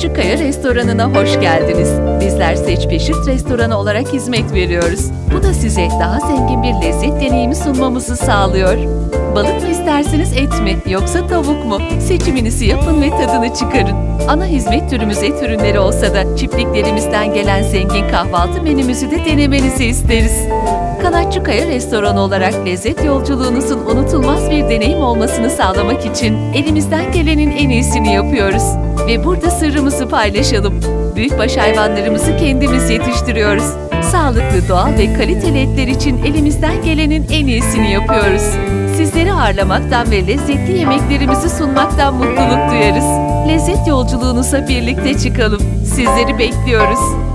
Kanatçıkaya restoranına hoş geldiniz. Bizler Seç Peşit restoranı olarak hizmet veriyoruz. Bu da size daha zengin bir lezzet deneyimi sunmamızı sağlıyor. Balık mı isterseniz et mi yoksa tavuk mu? Seçiminizi yapın ve tadını çıkarın. Ana hizmet türümüz et ürünleri olsa da çiftliklerimizden gelen zengin kahvaltı menümüzü de denemenizi isteriz. Kanatçıkaya restoranı olarak lezzet yolculuğunuzun unutulmaz bir deneyim olmasını sağlamak için elimizden gelenin en iyisini yapıyoruz. Ve burada sırrımızı paylaşalım. Büyükbaş hayvanlarımızı kendimiz yetiştiriyoruz. Sağlıklı, doğal ve kaliteli etler için elimizden gelenin en iyisini yapıyoruz. Sizleri ağırlamaktan ve lezzetli yemeklerimizi sunmaktan mutluluk duyarız. Lezzet yolculuğunuza birlikte çıkalım. Sizleri bekliyoruz.